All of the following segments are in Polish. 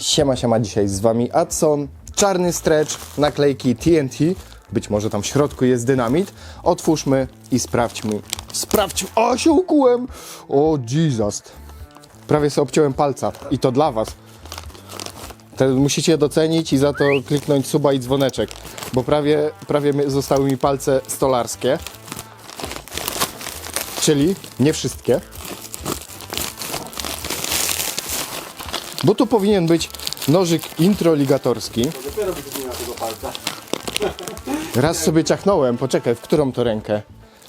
Siema, siema, dzisiaj z Wami Adson, czarny stretch, naklejki TNT, być może tam w środku jest dynamit. Otwórzmy i sprawdźmy. Sprawdźmy, o się ukułem! O Jesus! Prawie sobie obciąłem palca i to dla Was. Te musicie docenić i za to kliknąć suba i dzwoneczek, bo prawie, prawie zostały mi palce stolarskie. Czyli nie wszystkie. Bo tu powinien być nożyk introligatorski. Raz sobie ciachnąłem, poczekaj, w którą to rękę?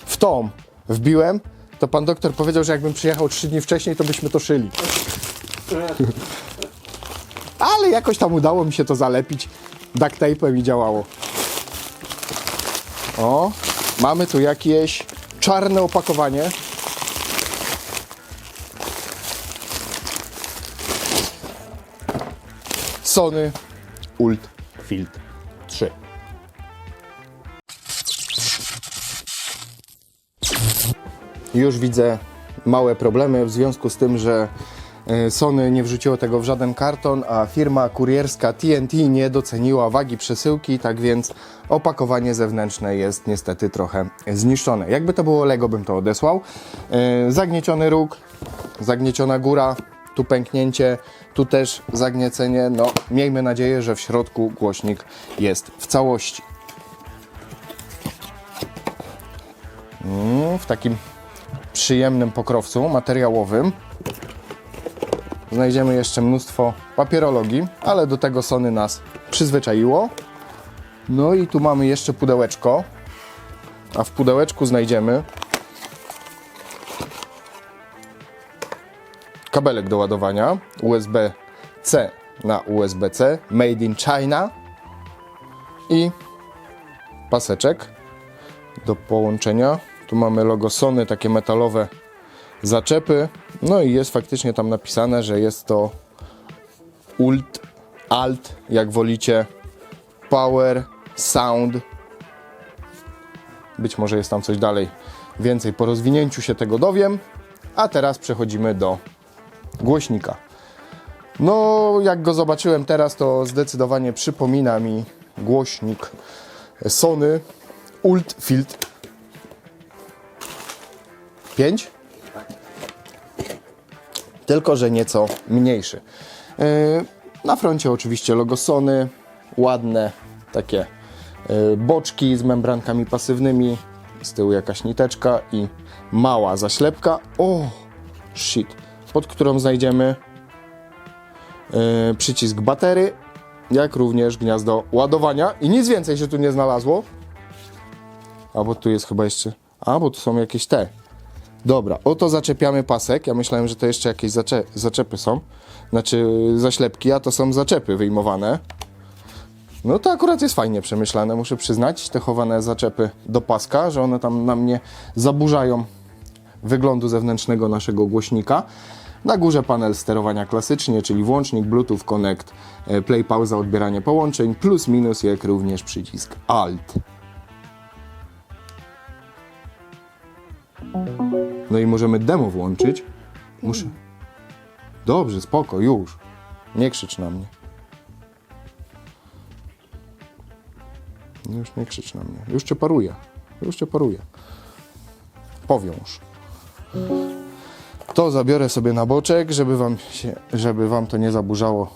W tą. Wbiłem, to pan doktor powiedział, że jakbym przyjechał trzy dni wcześniej, to byśmy to szyli. Ale jakoś tam udało mi się to zalepić duct tape'em i działało. O, mamy tu jakieś czarne opakowanie. Sony Ult Field 3. Już widzę małe problemy w związku z tym, że e, Sony nie wrzuciło tego w żaden karton, a firma kurierska TNT nie doceniła wagi przesyłki, tak więc opakowanie zewnętrzne jest niestety trochę zniszczone. Jakby to było Lego, bym to odesłał. E, Zagnieciony róg, zagnieciona góra, tu pęknięcie, tu też zagniecenie. No, miejmy nadzieję, że w środku głośnik jest w całości. Mm, w takim przyjemnym pokrowcu materiałowym. Znajdziemy jeszcze mnóstwo papierologii, ale do tego Sony nas przyzwyczaiło. No i tu mamy jeszcze pudełeczko, a w pudełeczku znajdziemy kabelek do ładowania USB-C na USB-C Made in China i paseczek do połączenia. Tu mamy logo Sony, takie metalowe zaczepy. No i jest faktycznie tam napisane, że jest to Ult, Alt, jak wolicie, Power, Sound. Być może jest tam coś dalej. Więcej po rozwinięciu się tego dowiem. A teraz przechodzimy do głośnika. No, jak go zobaczyłem teraz, to zdecydowanie przypomina mi głośnik Sony Ult Field 5. Tylko, że nieco mniejszy. Yy, Na froncie oczywiście logo Sony, ładne takie yy, boczki z membrankami pasywnymi, z tyłu jakaś niteczka i mała zaślepka. O, shit, pod którą znajdziemy yy, przycisk batery, jak również gniazdo ładowania i nic więcej się tu nie znalazło. A bo tu jest chyba jeszcze. A bo tu są jakieś te. Dobra, oto zaczepiamy pasek. Ja myślałem, że to jeszcze jakieś zacze zaczepy są. Znaczy zaślepki, a to są zaczepy wyjmowane. No to akurat jest fajnie przemyślane, muszę przyznać. Te chowane zaczepy do paska, że one tam nam nie zaburzają wyglądu zewnętrznego naszego głośnika. Na górze panel sterowania klasycznie, czyli włącznik, Bluetooth Connect, e, play, pauza, odbieranie połączeń, plus minus, jak również przycisk Alt. No i możemy demo włączyć. Muszę. Dobrze, spoko, już. Nie krzycz na mnie. Już nie krzycz na mnie. Już cię. Już cię. Powiąż. To zabiorę sobie na boczek, żeby wam, się, żeby wam to nie zaburzało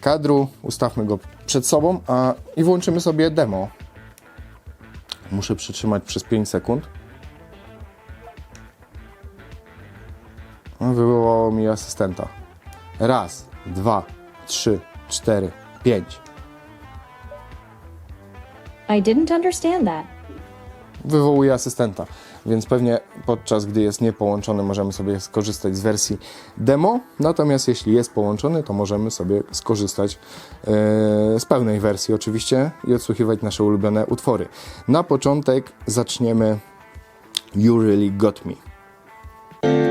kadru. Ustawmy go przed sobą a, i włączymy sobie demo. Muszę przytrzymać przez 5 sekund. Wywołało mi asystenta. Raz, dwa, trzy, cztery, pięć. I didn't understand that. Wywołuje asystenta, więc pewnie podczas gdy jest niepołączony, możemy sobie skorzystać z wersji demo. Natomiast jeśli jest połączony, to możemy sobie skorzystać e, z pełnej wersji, oczywiście, i odsłuchiwać nasze ulubione utwory. Na początek zaczniemy You Really Got Me.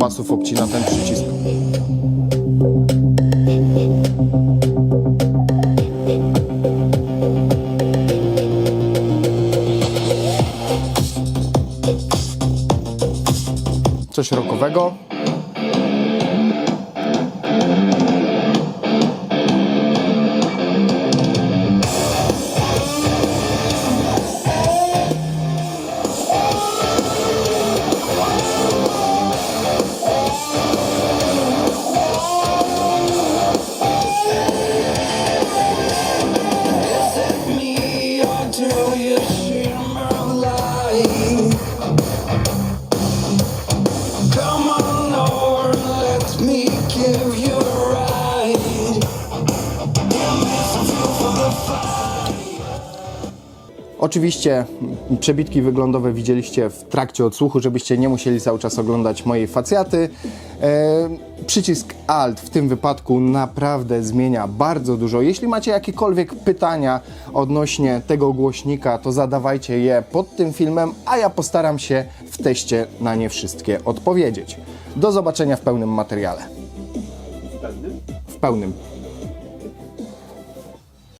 Basów obcina ten przycisk. Coś rockowego. Oczywiście przebitki wyglądowe widzieliście w trakcie odsłuchu, żebyście nie musieli cały czas oglądać mojej facjaty. E, przycisk Alt w tym wypadku naprawdę zmienia bardzo dużo. Jeśli macie jakiekolwiek pytania odnośnie tego głośnika, to zadawajcie je pod tym filmem, a ja postaram się w teście na nie wszystkie odpowiedzieć. Do zobaczenia w pełnym materiale. W pełnym.